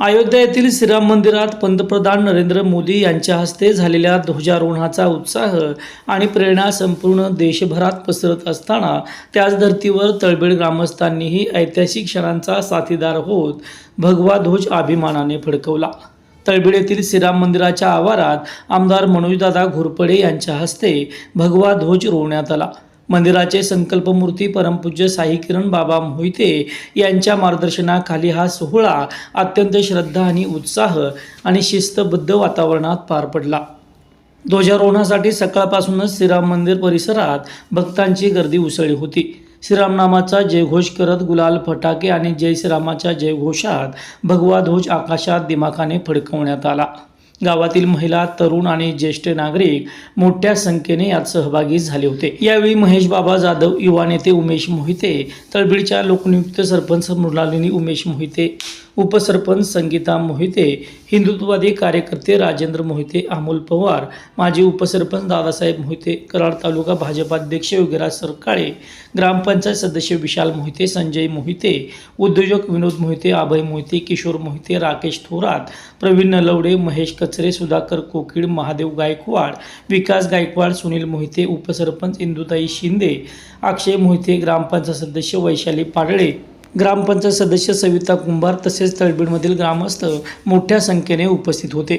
अयोध्या येथील श्रीराम मंदिरात पंतप्रधान नरेंद्र मोदी यांच्या हस्ते झालेल्या ध्वजारोहणाचा उत्साह आणि प्रेरणा संपूर्ण देशभरात पसरत असताना त्याच धर्तीवर तळबीड ग्रामस्थांनीही ऐतिहासिक क्षणांचा साथीदार होत भगवा ध्वज अभिमानाने फडकवला. तळबीड येथील श्रीराम मंदिराच्या आवारात आमदार मनोजदादा घोरपडे यांच्या हस्ते भगवा ध्वज रोवण्यात आला. मंदिराचे संकल्पमूर्ती परमपूज्य साई किरण बाबा मोहिते यांच्या मार्गदर्शनाखाली हा सोहळा अत्यंत श्रद्धा आणि उत्साह आणि शिस्तबद्ध वातावरणात पार पडला. ध्वजारोहणासाठी सकाळपासूनच श्रीराम मंदिर परिसरात भक्तांची गर्दी उसळली होती. श्रीरामनामाचा जयघोष करत गुलाल फटाके आणि जय श्रीरामाच्या जयघोषात भगवा ध्वज आकाशात दिमाखाने फडकवण्यात आला. गावातील महिला तरुण आणि ज्येष्ठ नागरिक मोठ्या संख्येने यात सहभागी झाले होते. यावेळी महेश बाबा जाधव युवा नेते उमेश मोहिते तळबीडच्या लोकनियुक्त सरपंच मृणालिनी उमेश मोहिते उपसरपंच संगीता मोहिते हिंदुत्ववादी कार्यकर्ते राजेंद्र मोहिते अमोल पवार माजी उपसरपंच दादासाहेब मोहिते कराड तालुका भाजपाध्यक्ष योगीराज सरकाळे ग्रामपंचायत सदस्य विशाल मोहिते संजय मोहिते उद्योजक विनोद मोहिते अभय मोहिते किशोर मोहिते राकेश थोरात प्रवीण नलवडे महेश कच कचरे सुधाकर कोकिळ महादेव गायकवाड विकास गायकवाड सुनील मोहिते उपसरपंच इंदुताई शिंदे अक्षय मोहिते ग्रामपंचायत सदस्य वैशाली पाडळे ग्रामपंचायत सदस्य सविता कुंभार तसेच तळबीडमधील ग्रामस्थ मोठ्या संख्येने उपस्थित होते.